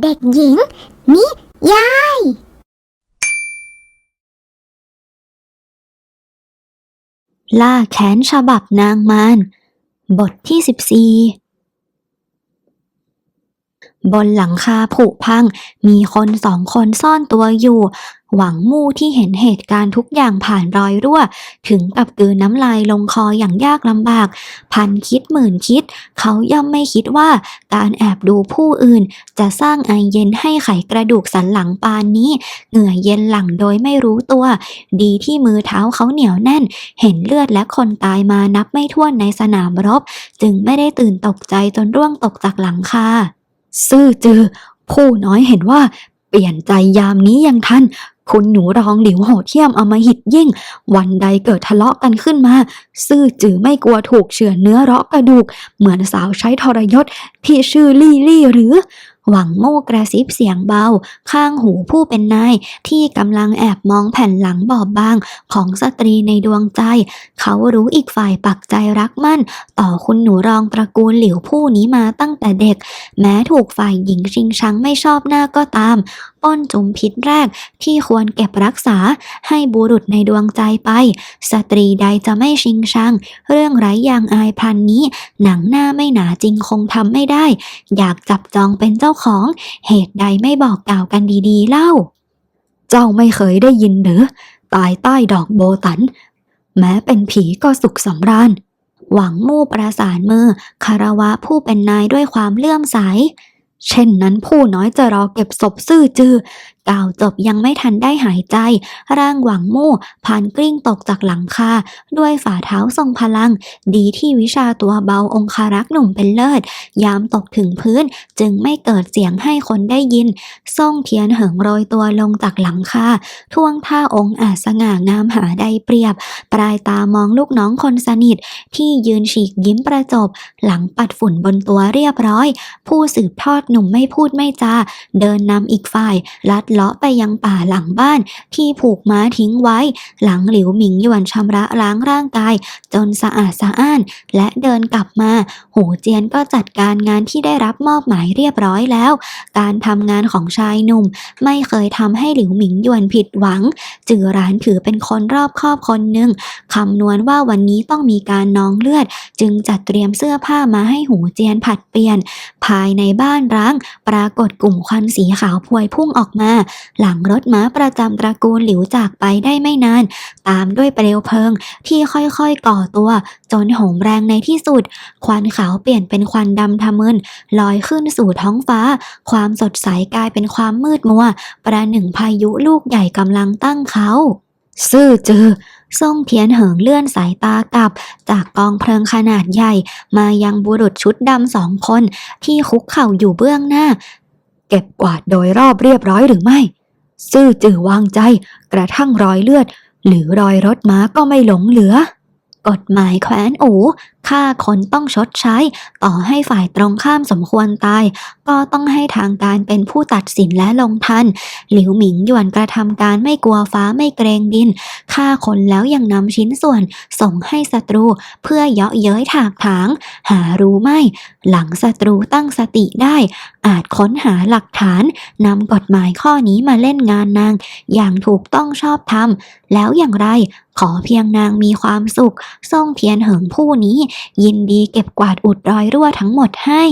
เด็กหญิง นิยาย ล่าแขนฉบับนางมารบทที่สิบสี่บนหลังคาผุพังมีคนสองคนซ่อนตัวอยู่ หวังมู่ที่เห็นเหตุการณ์ทุกอย่างผ่านรอยรั่ว ถึงกับกืนน้ำลายลงคออย่างยากลำบาก พันคิดหมื่นคิด เขาย่อมไม่คิดว่าการแอบดูผู้อื่น จะสร้างไอเย็นให้ไขกระดูกสันหลังปานนี้ เหงื่อเย็นหลังโดยไม่รู้ตัว ดีที่มือเท้าเขาเหนียวแน่น เห็นเลือดและคนตายมานับไม่ถ้วนในสนามรบ จึงไม่ได้ตื่นตกใจจนร่วงตกจากหลังคาซื่อจือ ผู้น้อยเห็นว่าเปลี่ยนใจยามนี้ยังทัน คุณหนูรองหลิวโหดเที่ยมอมหิตยิ่ง วันใดเกิดทะเลาะกันขึ้นมา ซื่อจือไม่กลัวถูกเฉือนเนื้อเราะกระดูก เหมือนสาวใช้ทรยศ ที่ชื่อลี่ลี่หรือ หวังโม่กระซิบเสียงเบา ข้างหูผู้เป็นนาย ที่กำลังแอบมองแผ่นหลังบอบบางของสตรีในดวงใจ เขารู้อีกฝ่ายปักใจรักมั่น ต่อคุณหนูรองตระกูลหลิวผู้นี้มาตั้งแต่เด็ก แม้ถูกฝ่ายหญิงชิงชังไม่ชอบหน้าก็ตามป้นจุมพิษแรกที่ควรเก็บรักษาให้บุรุษในดวงใจไป สตรีใดจะไม่ชิงชัง เรื่องไร้ยางอายพันนี้ หนังหน้าไม่หนาจริงคงทำไม่ได้ อยากจับจองเป็นเจ้าของ เหตุใดไม่บอกกล่าวกันดีๆเล่า เจ้าไม่เคยได้ยินหรือตายใต้ดอกโบตัน แม้เป็นผีก็สุขสำราญหวังมู่ประสานมือคารวะผู้เป็นนายด้วยความเลื่อมใส เช่นนั้นผู้น้อยจะรอเก็บศพซื่อจือ กล่าวจบยังไม่ทันได้หายใจ ร่างหวังมู่ผ่านกลิ้งตกจากหลังคา ด้วยฝ่าเท้าทรงพลัง ดีที่วิชาตัวเบาองคารักหนุ่มเป็นเลิศ ยามตกถึงพื้นจึงไม่เกิดเสียงให้คนได้ยินส่งเทียนเหิงโรยตัวลงจากหลังคาท่วงท่าองค์อาจสง่างามหาใดเปรียบ ปลายตามองลูกน้องคนสนิท ที่ยืนฉีกยิ้มประจบ หลังปัดฝุ่นบนตัวเรียบร้อย ผู้สืบทอดหนุ่มไม่พูดไม่จา เดินนำอีกฝ่าย ลัดเลเลาะไปยังป่าหลังบ้านที่ผูกม้าทิ้งไว้ หลังหลิวหมิงหยวนชำระล้างร่างกาย จนสะอาดสะอ้าน และเดินกลับมา หูเจียนก็จัดการงานที่ได้รับมอบหมายเรียบร้อยแล้ว การทำงานของชายหนุ่ม ไม่เคยทำให้หลิวหมิงหยวนผิดหวัง จือร้านถือเป็นคนรอบคอบคนหนึ่งคำนวณว่าวันนี้ต้องมีการนองเลือด จึงจัดเตรียมเสื้อผ้ามาให้หูเจียนผัดเปลี่ยน ภายในบ้านร้าง ปรากฏกลุ่มควันสีขาวพวยพุ่งออกมาหลังรถม้าประจำตระกูลหลิวจากไปได้ไม่นาน ตามด้วยเปลวเพลิงที่ค่อยๆก่อตัว จนโหมแรงในที่สุด ควันขาวเปลี่ยนเป็นควันดำทะมึนลอยขึ้นสู่ท้องฟ้า ความสดใสกลายเป็นความมืดมัว ประหนึ่งพายุลูกใหญ่กำลังตั้งเขาซื่อจือส่งเทียนเหิงเลื่อนสายตากลับ จากกองเพลิงขนาดใหญ่ มายังบุรุษชุดดำสองคน ที่คุกเข่าอยู่เบื้องหน้า เก็บกวาดโดยรอบเรียบร้อยหรือไม่ ซื่อจือวางใจ กระทั่งรอยเลือด หรือรอยรถม้าก็ไม่หลงเหลือ กฎหมายแขวนอู ฆ่าคนต้องชดใช้ ต่อให้ฝ่ายตรงข้ามสมควรตาย ก็ต้องให้ทางการเป็นผู้ตัดสินและลงทัน หลิวหมิงหยวนกระทำการไม่กลัวฟ้าไม่เกรงดิน ฆ่าคนแล้วยังนำชิ้นส่วน ส่งให้ศัตรูเพื่อเยาะเย้ยถากถาง หารู้ไม่ หลังศัตรูตั้งสติได้ อาจค้นหาหลักฐานนำกฎหมายข้อนี้มาเล่นงานนาง อย่างถูกต้องชอบธรรมแล้วอย่างไรขอเพียงนางมีความสุขส่งเทียนเหิงผู้นี้ยินดีเก็บกวาดอุดรอยรั่วทั้งหมดให้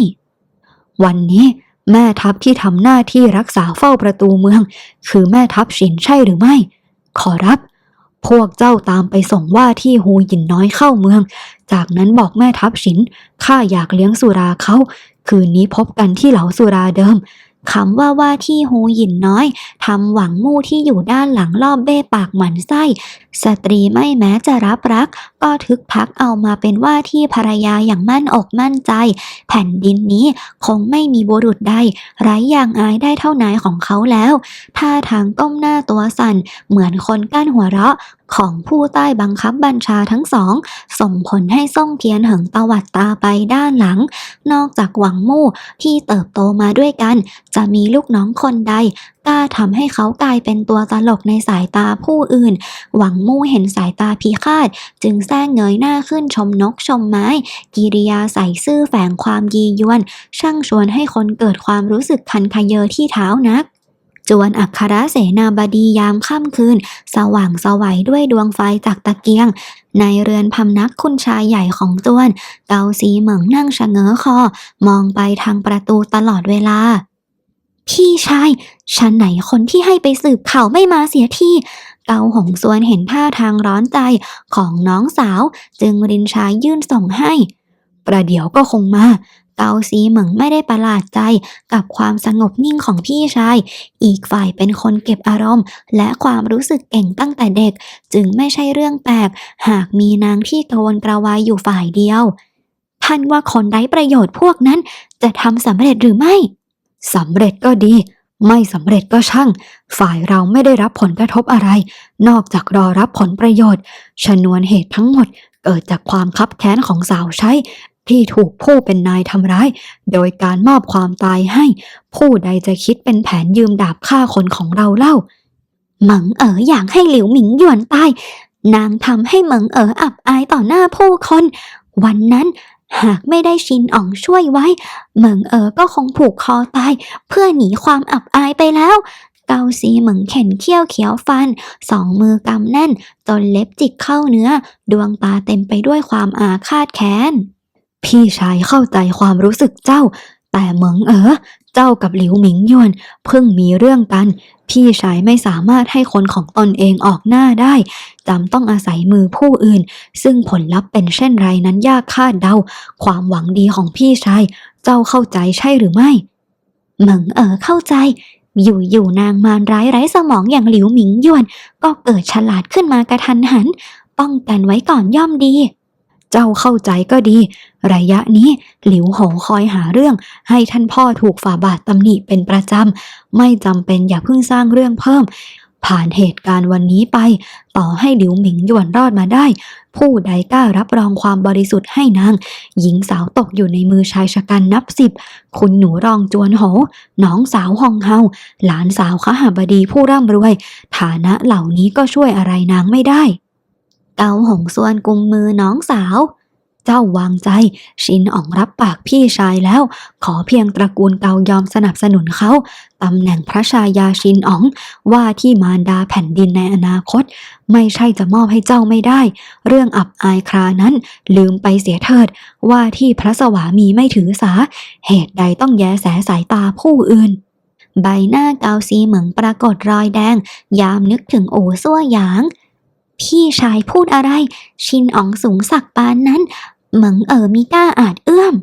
วันนี้แม่ทัพที่ทำหน้าที่รักษาเฝ้าประตูเมือง คือแม่ทัพฉินใช่หรือไม่ ขอรับ พวกเจ้าตามไปส่งว่าที่ฮูหยินน้อยเข้าเมือง จากนั้นบอกแม่ทัพฉินข้าอยากเลี้ยงสุราเขา คืนนี้พบกันที่เหลาสุราเดิม คำว่าว่าที่ฮูหยินน้อยทำหวังมู่ที่อยู่ด้านหลังรอบเบ้ปากหมันไส้ สตรีไม่แม้จะรับรัก ก็ทึกทักเอามาเป็นว่าที่ภรรยาอย่างมั่นอกมั่นใจ แผ่นดินนี้คงไม่มีบุรุษใดไร้อย่างอายได้เท่านายของเขาแล้วท่าทางก้มหน้าตัวสั่น เหมือนคนกั้นหัวเราะ ของผู้ใต้บังคับบัญชาทั้งสอง ส่งผลให้ซ่งเทียนเหิงตวัดตาไปด้านหลัง นอกจากหวังมู่ที่เติบโตมาด้วยกัน จะมีลูกน้องคนใดกล้าทำให้เขากลายเป็นตัวตลกในสายตาผู้อื่น หวังมู่เห็นสายตาพิฆาต จึงแซงเงยหน้าขึ้นชมนกชมไม้ กิริยาใส่ซื่อแฝงความยียวน ช่างชวนให้คนเกิดความรู้สึกคันขยเยอที่เท้านัก จวนอัครเสนาบดียามค่ำคืน สว่างสวัยด้วยดวงไฟจากตะเกียง ในเรือนพำนักคุณชายใหญ่ของจวน เกาสีเหมิงนั่งชะเง้อคอ มองไปทางประตูตลอดเวลา พี่ชาย ฉันไหนคนที่ให้ไปสืบข่าวไม่มาเสียทีเกาหงสวนเห็นท่าทางร้อนใจของน้องสาว จึงรินชายยื่นส่งให้ ประเดี๋ยวก็คงมา เกาซีเหมิงไม่ได้ประหลาดใจกับความสงบนิ่งของพี่ชาย อีกฝ่ายเป็นคนเก็บอารมณ์ และความรู้สึกเก่งตั้งแต่เด็ก จึงไม่ใช่เรื่องแปลก หากมีนางที่กระวนกระวายอยู่ฝ่ายเดียว ท่านว่าคนไร้ประโยชน์พวกนั้นจะทำสำเร็จหรือไม่สำเร็จก็ดี ไม่สำเร็จก็ช่าง ฝ่ายเราไม่ได้รับผลกระทบอะไร นอกจากรอรับผลประโยชน์ ชนวนเหตุทั้งหมดเกิดจากความคับแค้นของสาวใช้ ที่ถูกผู้เป็นนายทำร้าย โดยการมอบความตายให้ ผู้ใดจะคิดเป็นแผนยืมดาบฆ่าคนของเราเล่าเหมิงเอ๋ออยากให้หลิวหมิงหยวนตาย นางทำให้เหมิงเอ๋ออับอายต่อหน้าผู้คน วันนั้นหากไม่ได้ชินอ่องช่วยไว้ เหมิงเอ๋อก็คงผูกคอตาย เพื่อหนีความอับอายไปแล้ว เกาซีเหมิงเข็นเขี้ยวเขียวฟัน สองมือกำแน่น จนเล็บจิกเข้าเนื้อ ดวงตาเต็มไปด้วยความอาฆาตแค้น พี่ชายเข้าใจความรู้สึกเจ้า แต่เหมิงเอ๋อเจ้ากับหลิวหมิงยวนเพิ่งมีเรื่องกัน พี่ชายไม่สามารถให้คนของตนเองออกหน้าได้จำต้องอาศัยมือผู้อื่น ซึ่งผลลัพธ์เป็นเช่นไรนั้นยากคาดเดา ความหวังดีของพี่ชาย เจ้าเข้าใจใช่หรือไม่เหมิงเอ๋อเข้าใจอยู่อยู่นางมารร้ายไร้สมองอย่างหลิวหมิงยวน ก็เกิดฉลาดขึ้นมากระทันหัน ป้องกันไว้ก่อนย่อมดี เจ้าเข้าใจก็ดี ระยะนี้หลิวโหคอยหาเรื่อง ให้ท่านพ่อถูกฝ่าบาทตำหนิเป็นประจำ ไม่จำเป็นอย่าเพิ่งสร้างเรื่องเพิ่ม ผ่านเหตุการณ์วันนี้ไป ต่อให้หลิวหมิงหยวนรอดมาได้ ผู้ใดกล้ารับรองความบริสุทธิ์ให้นาง หญิงสาวตกอยู่ในมือชายชะกันนับสิบ คุณหนูรองจวนโหน้องสาวฮองเฮา หลานสาวขหาบดีผู้ร่ำรวย ฐานะเหล่านี้ก็ช่วยอะไรนางไม่ได้ เกาหงส่วนกุมมือน้องสาว เจ้าวางใจ ชินอ่องรับปากพี่ชายแล้ว ขอเพียงตระกูลเกายอมสนับสนุนเขาตำแหน่งพระชายาชินอ๋อง ว่าที่มารดาแผ่นดินในอนาคต ไม่ใช่จะมอบให้เจ้าไม่ได้ เรื่องอับอายครานั้นลืมไปเสียเถิด ว่าที่พระสวามีไม่ถือสา เหตุใดต้องแยแสสายตาผู้อื่นใบหน้าเกาซีเหมืองปรากฏรอยแดง ยามนึกถึงโอซั่วหยาง พี่ชายพูดอะไร ชินอ๋องสูงสักปานนั้นเหมิงเอ๋อมิกล้าอาจเอื้อม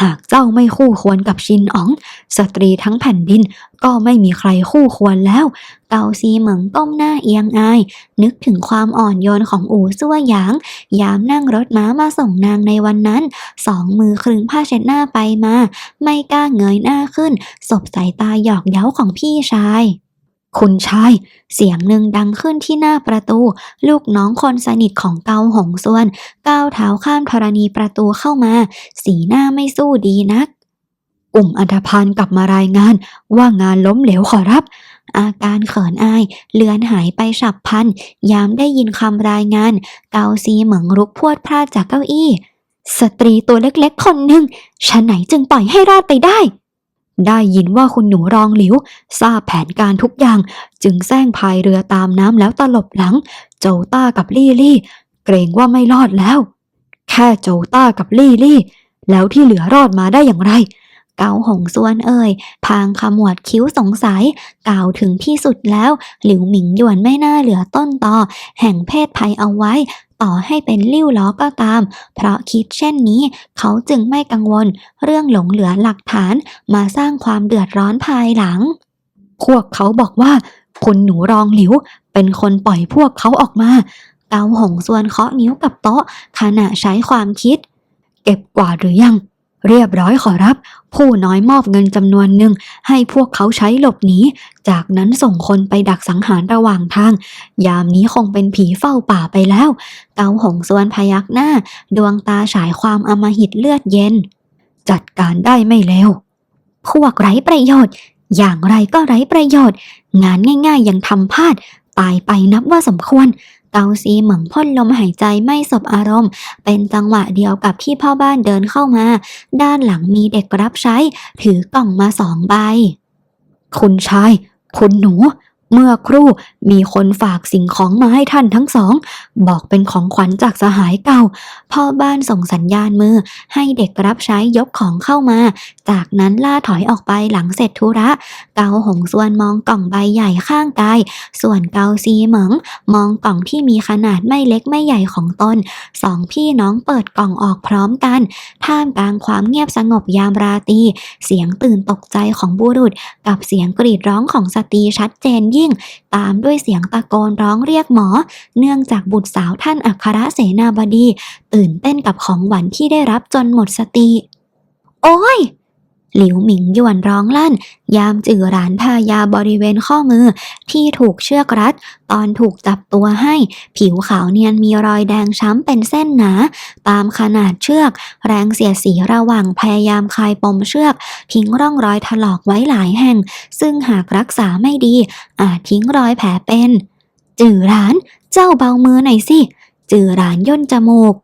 หากเจ้าไม่คู่ควรกับชินอ๋อง สตรีทั้งแผ่นดินก็ไม่มีใครคู่ควรแล้ว เกาซีเหมิงก้มหน้าเอียงอาย นึกถึงความอ่อนโยนของอู่ซั่วหยาง ยามนั่งรถม้ามาส่งนางในวันนั้น สองมือคลึงผ้าเช็ดหน้าไปมา ไม่กล้าเงยหน้าขึ้น สบสายตาหยอกเย้าของพี่ชาย คุณชาย เสียงหนึ่งดังขึ้นที่หน้าประตู ลูกน้องคนสนิทของเกาหงส่วนก้าวเท้าข้ามธรณีประตูเข้ามา สีหน้าไม่สู้ดีนัก กลุ่มอันธพาลกลับมารายงานว่างานล้มเหลวขอรับ อาการเขินอายเลือนหายไปฉับพลัน ยามได้ยินคำรายงาน เกาซีเหมืองรุกพวดพลาดจากเก้าอี้ สตรีตัวเล็กๆคนหนึ่งฉันไหนจึงปล่อยให้รอดไปได้ ได้ยินว่าคุณหนูรองหลิว ทราบแผนการทุกอย่าง จึงแซงพายเรือตามน้ำแล้วตลบหลัง โจต้ากับลี่ลี่ เกรงว่าไม่รอดแล้ว แค่โจต้ากับลี่ลี่ แล้วที่เหลือรอดมาได้อย่างไร เกาหงส่วนเอ่ย พางขมวดคิ้วสงสัย กล่าวถึงที่สุดแล้ว หลิวหมิงหยวนไม่น่าเหลือต้นตอแห่งเพศภัยเอาไว้ ต่อให้เป็นลิ้วล้อก็ตาม เพราะคิดเช่นนี้ เขาจึงไม่กังวล เรื่องหลงเหลือหลักฐานมาสร้างความเดือดร้อนภายหลัง พวกเขาบอกว่า คุณหนูรองหลิว เป็นคนปล่อยพวกเขาออกมาเกาหงส่วนเคาะนิ้วกับโต๊ะขณะใช้ความคิด เก็บกวาดหรือยัง เรียบร้อยขอรับ ผู้น้อยมอบเงินจำนวนหนึ่งให้พวกเขาใช้หลบหนี จากนั้นส่งคนไปดักสังหารระหว่างทาง ยามนี้คงเป็นผีเฝ้าป่าไปแล้ว เกาหงสวนพยักหน้า ดวงตาฉายความอมหิตเลือดเย็น จัดการได้ไม่เร็ว พวกไร้ประโยชน์ อย่างไรก็ไร้ประโยชน์ งานง่ายๆยังทำพลาด ตายไปนับว่าสมควร เกาซีเหมืองพ่นลมหายใจไม่สบอารมณ์ เป็นจังหวะเดียวกับที่พ่อบ้านเดินเข้ามา ด้านหลังมีเด็กรับใช้ ถือกล่องมาสองใบ คุณชาย คุณหนู เมื่อครู่มีคนฝากสิ่งของมาให้ท่านทั้งสอง บอกเป็นของขวัญจากสหายเก่า พ่อบ้านส่งสัญญาณมือ ให้เด็กรับใช้ยกของเข้ามา จากนั้นล่าถอยออกไปหลังเสร็จธุระ เกาหงส่วนมองกล่องใบใหญ่ข้างกาย ส่วนเกาซีเหมิงมองกล่องที่มีขนาดไม่เล็กไม่ใหญ่ของตน สองพี่น้องเปิดกล่องออกพร้อมกัน ท่ามกลางความเงียบสงบยามราตรี เสียงตื่นตกใจของบุรุษ กับเสียงกรีดร้องของสตรีชัดเจนยิ่งตามด้วยเสียงตะโกนร้องเรียกหมอ เนื่องจากบุตรสาวท่านอัครเสนาบดี ตื่นเต้นกับของหวานที่ได้รับจนหมดสติ โอ้ย หลิวหมิงหยวนร้องลั่น ยามจื่อหรานทายาบริเวณข้อมือ ที่ถูกเชือกรัด ตอนถูกจับตัวให้ ผิวขาวเนียนมีรอยแดงช้ำเป็นเส้นหนา ตามขนาดเชือก แรงเสียดสีระหว่างพยายามคลายปมเชือกทิ้งร่องรอยถลอกไว้หลายแห่ง ซึ่งหากรักษาไม่ดี อาจทิ้งรอยแผลเป็น จื่อหราน เจ้าเบามือหน่อยสิจื่อหรานย่นจมูก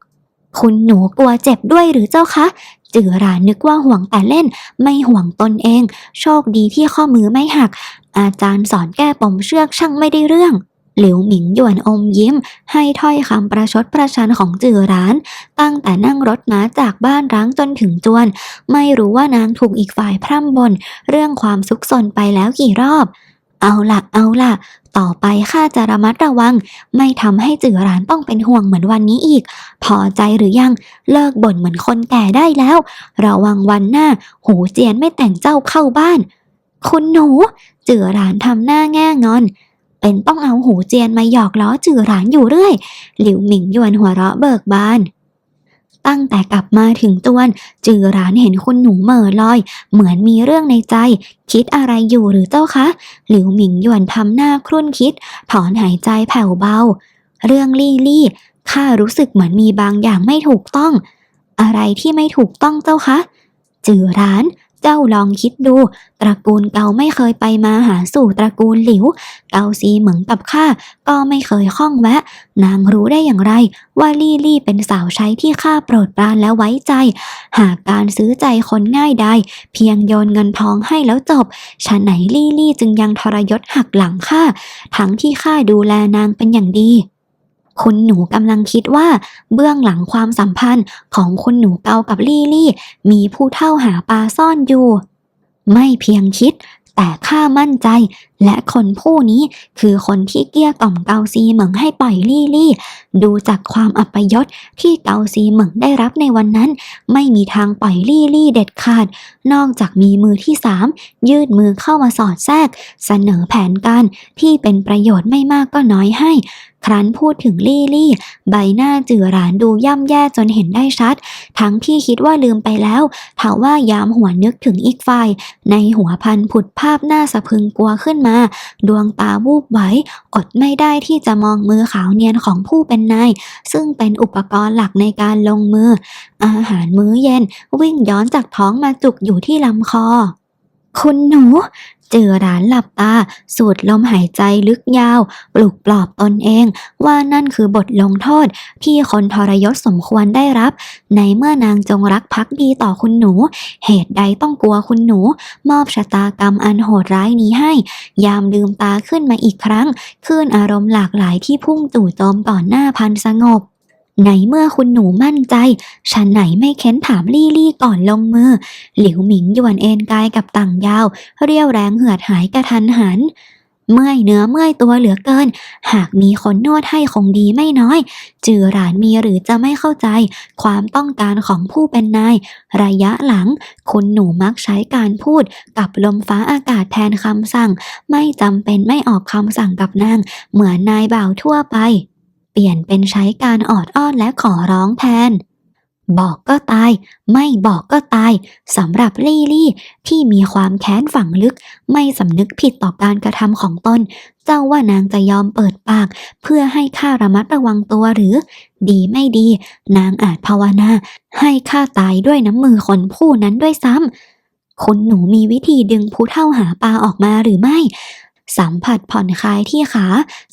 คุณหนูกลัวเจ็บด้วยหรือเจ้าคะ จือรานนึกว่าห่วงแต่เล่นไม่ห่วงตนเอง โชคดีที่ข้อมือไม่หัก อาจารย์สอนแก้ปมเชือกช่างไม่ได้เรื่อง หลิวหมิงหยวนอมยิ้ม ให้ถ้อยคำประชดประชันของจือหราน ตั้งแต่นั่งรถม้าจากบ้านร้างจนถึงจวน ไม่รู้ว่านางถูกอีกฝ่ายพร่ำบน เรื่องความซุกซนไปแล้วกี่รอบ เอาล่ะเอาล่ะต่อไปข้าจะระมัดระวัง ไม่ทำให้จือรานต้องเป็นห่วงเหมือนวันนี้อีก พอใจหรือยังเลิกบ่นเหมือนคนแก่ได้แล้ว ระวังวันหน้า หูเจียนไม่แต่งเจ้าเข้าบ้าน คุณหนู จือรานทำหน้าแง่งอน เป็นต้องเอาหูเจียนมาหยอกล้อจือรานอยู่เรื่อย หลิวหมิงยวนหัวเราะเบิกบาน ตั้งแต่กลับมาถึงตวนจือหรานเห็นคุณหนูเหม่อลอย เหมือนมีเรื่องในใจ คิดอะไรอยู่หรือเจ้าคะ หลิวหมิงหยวนทำหน้าครุ่นคิด ถอนหายใจแผ่วเบา เรื่องลี่ลี่ข้ารู้สึกเหมือนมีบางอย่างไม่ถูกต้อง อะไรที่ไม่ถูกต้องเจ้าคะ จือร้าน เจ้าลองคิดดู ตระกูลเกาไม่เคยไปมาหาสู่ตระกูลหลิว เกาซีเหมืองกับข้าก็ไม่เคยข้องแวะ นางรู้ได้อย่างไร ว่าลี่ลี่เป็นสาวใช้ที่ข้าโปรดปรานและไว้ใจ หากการซื้อใจคนง่ายได้เพียงโยนเงินทองให้แล้วจบฉะไหนลี่ลี่จึงยังทรยศหักหลังข้าทั้งที่ข้าดูแลนางเป็นอย่างดี คุณหนูกำลังคิดว่าเบื้องหลังความสัมพันธ์ของคุณหนูเกากับลี่ลี่ มีผู้เท่าหาปลาซ่อนอยู่ ไม่เพียงคิด แต่ข้ามั่นใจและคนผู้นี้คือคนที่เกลี้ยกล่อมเกาซีเหมิงให้ปล่อยลี่ลี่ ดูจากความอัปยศที่เกาซีเหมิงได้รับในวันนั้น ไม่มีทางปล่อยลี่ลี่เด็ดขาด นอกจากมีมือที่สามยืดมือเข้ามาสอดแทรก เสนอแผนการที่เป็นประโยชน์ไม่มากก็น้อยให้ ครั้นพูดถึงลี่ลี่ ใบหน้าจือหรานดูย่ำแย่จนเห็นได้ชัด ทั้งที่คิดว่าลืมไปแล้วเถาว่ายามหัวนึกถึงอีกฝ่าย ในหัวพันผุดภาพหน้าสะพึงกลัวขึ้นมา ดวงตาวูบไหวอดไม่ได้ที่จะมองมือขาวเนียนของผู้เป็นนาย ซึ่งเป็นอุปกรณ์หลักในการลงมือ อาหารมื้อเย็น วิ่งย้อนจากท้องมาจุกอยู่ที่ลำคอ คุณหนู เจอหรานหลับตา สูดลมหายใจลึกยาว ปลุกปลอบตนเอง ว่านั่นคือบทลงโทษ ที่คนทรยศสมควรได้รับ ในเมื่อนางจงรักภักดีต่อคุณหนู เหตุใดต้องกลัวคุณหนู มอบชะตากรรมอันโหดร้ายนี้ให้ ยามลืมตาขึ้นมาอีกครั้งคลื่นอารมณ์หลากหลายที่พุ่งจู่โจมต่อหน้าพันสงบ ในเมื่อคุณหนูมั่นใจ ฉันไหนไม่เค้นถามลี่ลี่ก่อนลงมือ หลิวหมิงยวนเอนกายกับต่างยาว เรียวแรงเหือดหายกระทันหัน เมื่อยเนื้อเมื่อยตัวเหลือเกิน หากมีคนนวดให้คงดีไม่น้อย จือหรานมีหรือจะไม่เข้าใจ ความต้องการของผู้เป็นนาย ระยะหลัง คุณหนูมักใช้การพูดกับลมฟ้าอากาศแทนคำสั่ง ไม่จำเป็นไม่ออกคำสั่งกับนาง เหมือนนายบ่าวทั่วไป เปลี่ยนเป็นใช้การออดอ้อนและขอร้องแทน บอกก็ตาย ไม่บอกก็ตายสำหรับลี่ลี่ที่มีความแค้นฝังลึก ไม่สำนึกผิดต่อการกระทำของตน เจ้าว่านางจะยอมเปิดปาก เพื่อให้ข้าระมัดระวังตัวหรือ ดีไม่ดี นางอาจภาวนา ให้ข้าตายด้วยน้ำมือคนผู้นั้นด้วยซ้ำคุณหนูมีวิธีดึงผู้เท่าหาปลาออกมาหรือไม่ สัมผัสผ่อนคลายที่ขา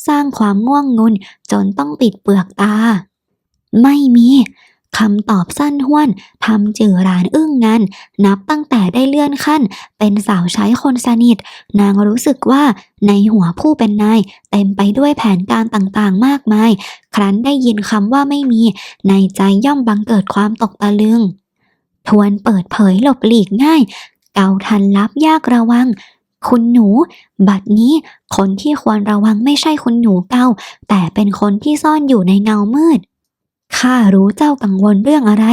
สร้างความง่วงงุนจนต้องปิดเปลือกตา ไม่มีคำตอบสั้นห้วนทำจือรานอึ้งงันนับตั้งแต่ได้เลื่อนขั้น เป็นสาวใช้คนสนิท นางรู้สึกว่าในหัวผู้เป็นนาย เต็มไปด้วยแผนการต่างๆมากมาย ครั้นได้ยินคำว่าไม่มี ในใจย่อมบังเกิดความตกตะลึง ทวนเปิดเผยหลบหลีกง่าย เกาทันลับยากระวัง คุณหนู บัดนี้คนที่ควรระวังไม่ใช่คุณหนูเกาแต่เป็นคนที่ซ่อนอยู่ในเงามืดข้ารู้เจ้ากังวลเรื่องอะไร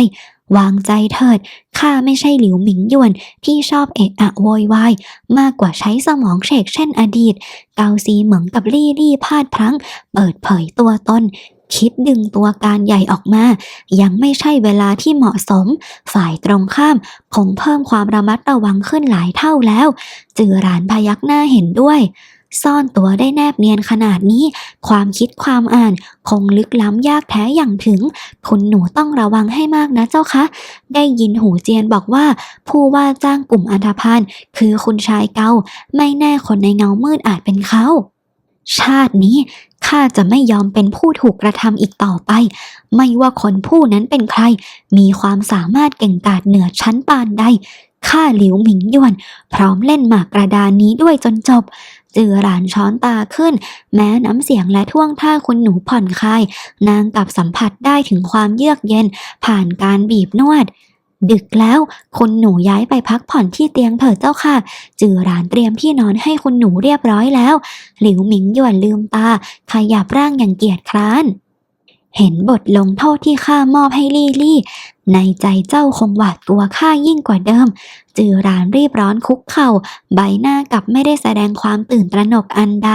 วางใจเถิดข้าไม่ใช่หลิวหมิงหยวนที่ชอบเอะอะโวยวายมากกว่าใช้สมองเฉกเช่นอดีต เกาซีเหมืองกับลี่ลี่พลาดพลั้ง เปิดเผยตัวตน คิดดึงตัวการใหญ่ออกมา ยังไม่ใช่เวลาที่เหมาะสม ฝ่ายตรงข้ามคงเพิ่มความระมัดระวังขึ้นหลายเท่าแล้ว จือหรานพยักหน้าเห็นด้วย ซ่อนตัวได้แนบเนียนขนาดนี้ ความคิดความอ่านคงลึกล้ำยากแท้อย่างถึง คุณหนูต้องระวังให้มากนะเจ้าคะ ได้ยินหูเจียนบอกว่า ผู้ว่าจ้างกลุ่มอันธพาลคือคุณชายเกาไม่แน่คนในเงามืดอาจเป็นเขา ชาตินี้ข้าจะไม่ยอมเป็นผู้ถูกกระทำอีกต่อไป ไม่ว่าคนผู้นั้นเป็นใคร มีความสามารถเก่งกาจเหนือชั้นปานใดข้าหลิวหมิงหยวน พร้อมเล่นหมากกระดานนี้ด้วยจนจบ จือหลานช้อนตาขึ้น แม้น้ำเสียงและท่วงท่าคุณหนูผ่อนคลาย นางกลับสัมผัสได้ถึงความเยือกเย็น ผ่านการบีบนวด ดึกแล้ว คุณหนูย้ายไปพักผ่อนที่เตียงเถิดเจ้าค่ะ จือหลานเตรียมที่นอนให้คุณหนูเรียบร้อยแล้ว หลิวหมิงหยวนลืมตา ขยับร่างอย่างเกียจคร้าน เห็นบทลงโทษที่ข้ามอบให้ลี่ลี่ ในใจเจ้าคงหวาดกลัวข้ายิ่งกว่าเดิม จือรานรีบร้อนคุกเข่า ใบหน้ากลับไม่ได้แสดงความตื่นตระหนกอันใด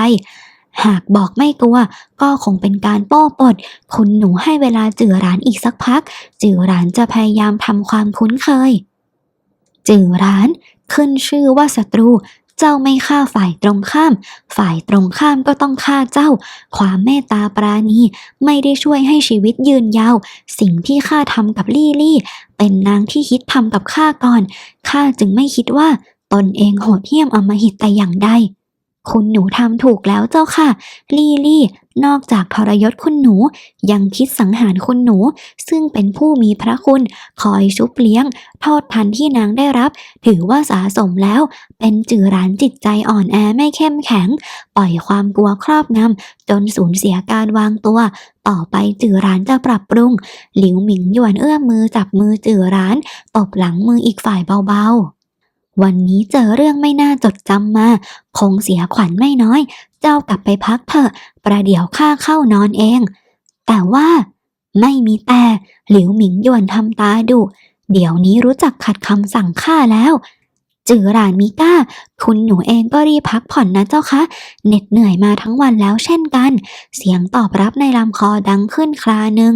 หากบอกไม่กลัว ก็คงเป็นการโป้ปด คุณหนูให้เวลาจือรานอีกสักพัก จือรานจะพยายามทำความคุ้นเคย จือราน ขึ้นชื่อว่าศัตรู เจ้าไม่ฆ่าฝ่ายตรงข้าม ฝ่ายตรงข้ามก็ต้องฆ่าเจ้า ความเมตตาปราณีไม่ได้ช่วยให้ชีวิตยืนยาว สิ่งที่ข้าทำกับลี่ลี่ เป็นนางที่คิดทำกับข้าก่อนข้าจึงไม่คิดว่า ตนเองโหดเหี้ยมอมหิตแต่อย่างใด คุณหนูทำถูกแล้วเจ้าค่ะ ลี่ลี่ นอกจากทรยศคุณหนู ยังคิดสังหารคุณหนู ซึ่งเป็นผู้มีพระคุณ คอยชุบเลี้ยง โทษทันที่นางได้รับ ถือว่าสาสมแล้ว เป็นจือรานจิตใจอ่อนแอไม่เข้มแข็ง ปล่อยความกลัวครอบงำจนสูญเสียการวางตัว ต่อไปจือรานจะปรับปรุง หลิวหมิงหยวนเอื้อมมือจับมือจือราน ตบหลังมืออีกฝ่ายเบาๆ วันนี้เจอเรื่องไม่น่าจดจำมา คงเสียขวัญไม่น้อย เจ้ากลับไปพักเถอะ ประเดี๋ยวข้าเข้านอนเอง แต่ว่าไม่มีแต่ หลิวหมิงหยวนทำตาดุ เดี๋ยวนี้รู้จักขัดคำสั่งข้าแล้ว จือหลานมิก้า คุณหนูเองก็รีบพักผ่อนนะเจ้าคะ เหน็ดเหนื่อยมาทั้งวันแล้วเช่นกัน เสียงตอบรับในลำคอดังขึ้นคราหนึ่ง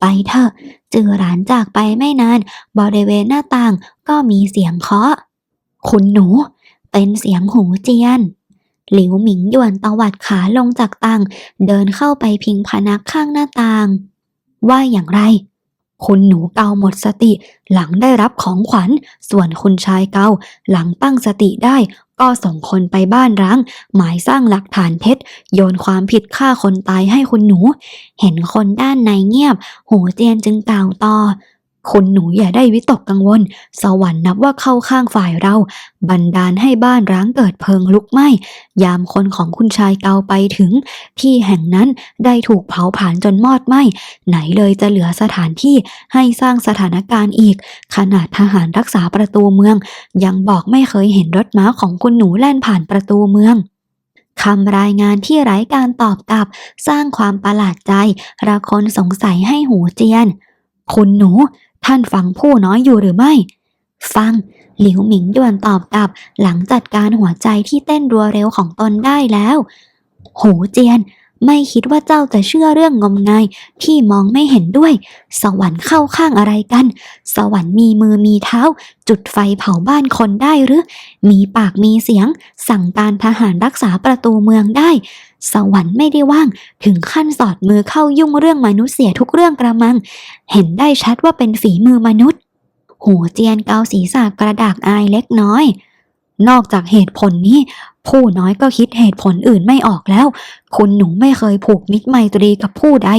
ไปเถอะ จือหลานจากไปไม่นาน บริเวณหน้าต่างก็มีเสียงเคาะ คุณหนู เป็นเสียงหูเจียน หลิวหมิงหยวนตวัดขาลงจากตังเดินเข้าไปพิงพนักข้างหน้าต่าง ว่าอย่างไร คุณหนูเกาหมดสติหลังได้รับของขวัญ ส่วนคุณชายเกาหลังตั้งสติได้ก็ส่งคนไปบ้านร้าง หมายสร้างหลักฐานเท็จ โยนความผิดฆ่าคนตายให้คุณหนู เห็นคนด้านในเงียบ หูเจียนจึงกล่าวต่อ คุณหนูอย่าได้วิตกกังวล สวรรค์นับว่าเข้าข้างฝ่ายเรา บันดาลให้บ้านร้างเกิดเพลิงลุกไหม้ ยามคนของคุณชายเกาไปถึง ที่แห่งนั้นได้ถูกเผาผลาญจนมอดไหม้ ไหนเลยจะเหลือสถานที่ให้สร้างสถานการณ์อีก ขนาดทหารรักษาประตูเมือง ยังบอกไม่เคยเห็นรถม้าของคุณหนูแล่นผ่านประตูเมืองคำรายงานที่ไร้การตอบกลับ สร้างความประหลาดใจระคนสงสัยให้หูเจียน คุณหนู ท่านฟังผู้น้อยอยู่หรือไม่ ฟัง หลิวหมิงด่วนตอบกลับ หลังจัดการหัวใจที่เต้นรัวเร็วของตนได้แล้ว โหเจียน ไม่คิดว่าเจ้าจะเชื่อเรื่องงมงายที่มองไม่เห็นด้วย สวรรค์เข้าข้างอะไรกัน สวรรค์มีมือมีเท้า จุดไฟเผาบ้านคนได้หรือ มีปากมีเสียง สั่งการทหารรักษาประตูเมืองได้ สวรรค์ไม่ได้ว่าง ถึงขั้นสอดมือเข้ายุ่งเรื่องมนุษย์เสียทุกเรื่องกระมัง เห็นได้ชัดว่าเป็นฝีมือมนุษย์ หูเจียนเกาศีรษะกระดากอายเล็กน้อยนอกจากเหตุผลนี้ ผู้น้อยก็คิดเหตุผลอื่นไม่ออกแล้ว คุณหนูไม่เคยผูกมิตรไมตรีกับผู้ใด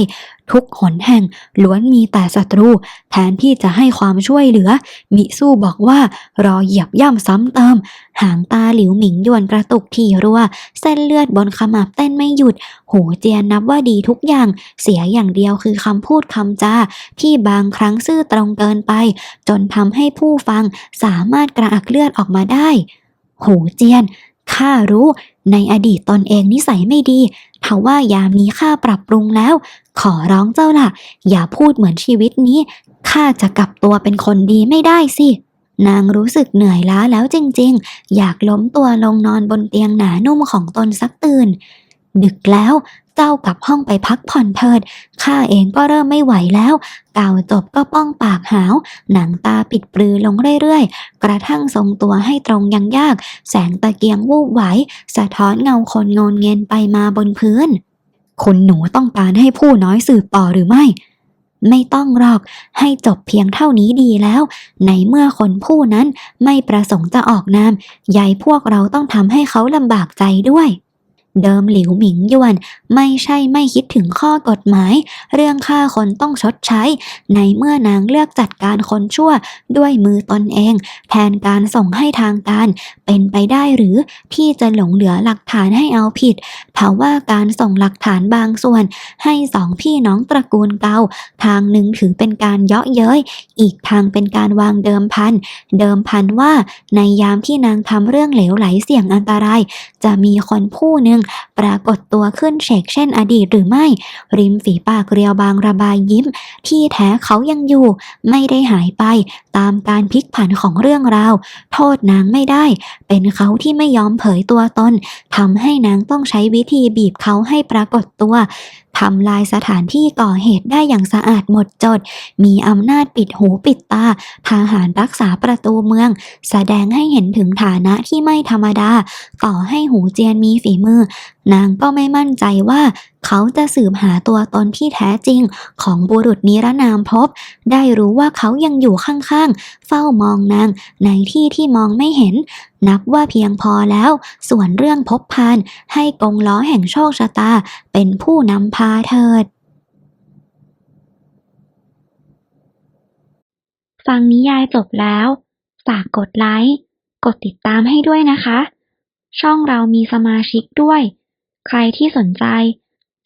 ทุกหนแห่งล้วนมีแต่ศัตรู แทนที่จะให้ความช่วยเหลือ มิสู้บอกว่ารอเหยียบย่ำซ้ำเติม หางตาหลิวหมิงยวนกระตุกที่รัว เส้นเลือดบนขมับเต้นไม่หยุดหูเจียนนับว่าดีทุกอย่าง เสียอย่างเดียวคือคำพูดคำจา ที่บางครั้งซื่อตรงเกินไป จนทำให้ผู้ฟังสามารถกระอักเลือดออกมาได้หูเจียน ข้ารู้ ในอดีตตนเองนิสัยไม่ดีทว่ายามนี้ข้าปรับปรุงแล้ว ขอร้องเจ้าล่ะ อย่าพูดเหมือนชีวิตนี้ข้าจะกลับตัวเป็นคนดีไม่ได้สินางรู้สึกเหนื่อยล้าแล้วจริงๆ อยากล้มตัวลงนอนบนเตียงหนานุ่มของตนสักตื่น ดึกแล้ว เจ้ากลับห้องไปพักผ่อนเถิด ข้าเองก็เริ่มไม่ไหวแล้ว เก่าจบก็ป้องปากหาว หนังตาปิดปลือลงเรื่อยๆ กระทั่งทรงตัวให้ตรงยังยาก แสงตะเกียงวูบไหว สะท้อนเงาคนงนเงินไปมาบนพื้น คุณหนูต้องการให้ผู้น้อยสืบต่อหรือไม่ไม่ต้องหรอกให้จบเพียงเท่านี้ดีแล้ว ในเมื่อคนผู้นั้นไม่ประสงค์จะออกนามยายพวกเราต้องทำให้เขาลำบากใจด้วย เดิมหลิวหมิงยวน ไม่ใช่ไม่คิดถึงข้อกฎหมาย เรื่องฆ่าคนต้องชดใช้ ในเมื่อนางเลือกจัดการคนชั่วด้วยมือตนเอง แทนการส่งให้ทางการ เป็นไปได้หรือที่จะหลงเหลือหลักฐานให้เอาผิดเพราะว่าการส่งหลักฐานบางส่วน ให้สองพี่น้องตระกูลเกาทางหนึ่งถือเป็นการเยาะเย้ยอีกทางเป็นการวางเดิมพันเดิมพันว่าในยามที่นางทำเรื่องเหลวไหลเสี่ยงอันตราย จะมีคนผู้หนึ่งปรากฏตัวขึ้นเชกเช่นอดีตหรือไม่ ริมฝีปากเรียวบางระบายยิ้ม ที่แท้เขายังอยู่ ไม่ได้หายไป ตามการพลิกผันของเรื่องราว โทษนางไม่ได้ เป็นเขาที่ไม่ยอมเผยตัวตนทำให้นางต้องใช้วิธีบีบเขาให้ปรากฏตัวทำลายสถานที่ก่อเหตุได้อย่างสะอาดหมดจด มีอำนาจปิดหูปิดตา ทหารรักษาประตูเมือง แสดงให้เห็นถึงฐานะที่ไม่ธรรมดา ต่อให้หูเจียนมีฝีมือ นางก็ไม่มั่นใจว่าเขาจะสืบหาตัวตนที่แท้จริงของบุรุษนิรนามพบ ได้รู้ว่าเขายังอยู่ข้างๆ เฝ้ามองนางในที่ที่มองไม่เห็น นับว่าเพียงพอแล้ว ส่วนเรื่องพบพาน ให้กงล้อแห่งโชคชะตา เป็นผู้นำพาเถิด ฟังนิยายจบแล้ว ฝากกดไลค์ กดติดตามให้ด้วยนะคะ ช่องเรามีสมาชิกด้วย ใครที่สนใจ